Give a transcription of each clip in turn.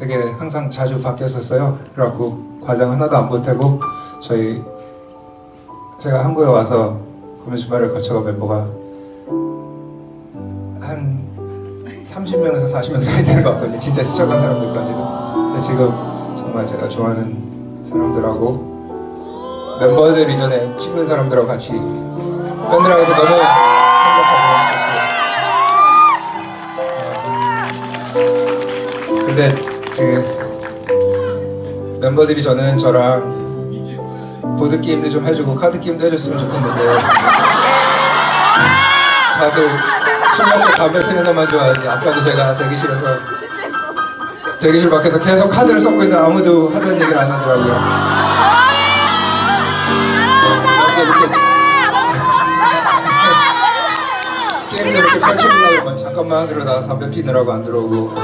되게 항상 자주 바뀌었었어요. 그래갖고 과장 하나도 안 보태고 저희 제가 한국에 와서 금요 주말을 거쳐가 멤버가 한 30명에서 40명 사이 되는 것 같거든요. 진짜 스쳐간 사람들까지도. 근데 지금 정말 제가 좋아하는 사람들하고 멤버들 이전에 친한 사람들하고 같이 밴드를 해서 너무 행복하고 근데 그 멤버들이 저는 저랑 보드 게임도 좀 해주고 카드 게임도 해줬으면 좋겠는데 다들 술 먹고 담배 피는 것만 좋아하지. 아까도 제가 대기실에서 대기실 밖에서 계속 카드를 섞고 있는데 아무도 하자는 얘기를 안 하더라고요. 이렇게 이렇게 게임도 이렇게 펼쳐보려고 그러면 잠깐만 그러다가 담배 피느라고 안 들어오고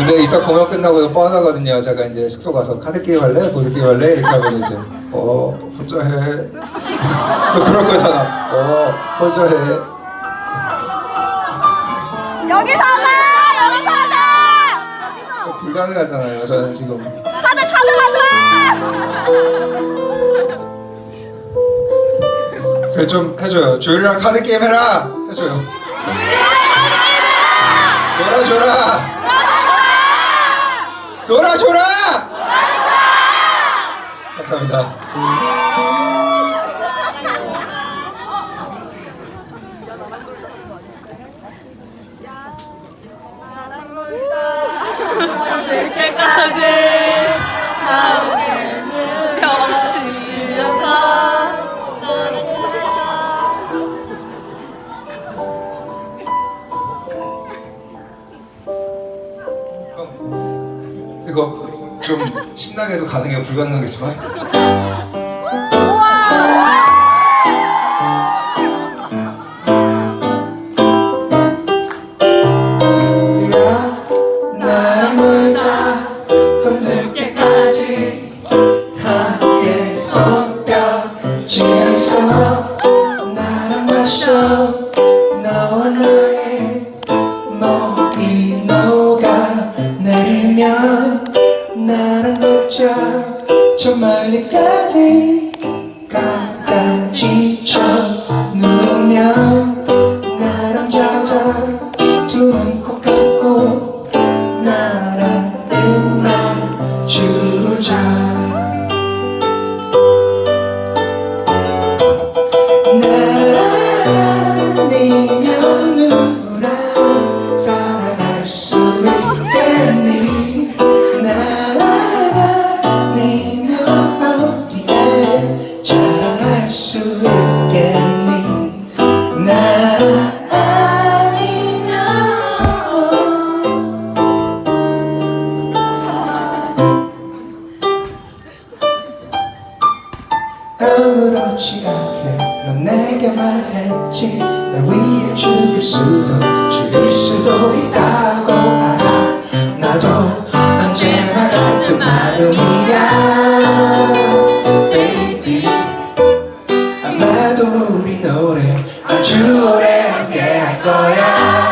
근데 이따 공연 끝나고 뻔하거든요. 제가 이제 숙소 가서 카드 게임 할래? 보드 게임 할래? 이렇게 하면 이제 어 혼자 해. 뭐 그런 거잖아. 어 혼자 해. 여기서 하자. 여기서 하자. 어, 불가능하잖아요. 저는 지금 카드 카드 가자. 그래 좀 해줘요. 조율이랑 카드 게임 해라. 해줘요. 놀아줘라. 놀아줘라. 감사합니다. 이렇게까지 이거 좀 신나게도 가능해 불가능하겠지만. 야 나랑 놀자. 밤늦게까지 함께 손뼉 치면서 내리면 나랑 걷자 저 멀리까지 가까 지쳐. 누우면 나랑 자자. 두 눈 꼭 감고 나랑 입만 주자 내게 말했지. 날 위해 죽을 수도 죽일 수도 있다고 알아. 나도 언제나 같은 마음이야. Baby 아마도 우리 노래 아주 오래 함께 할 거야.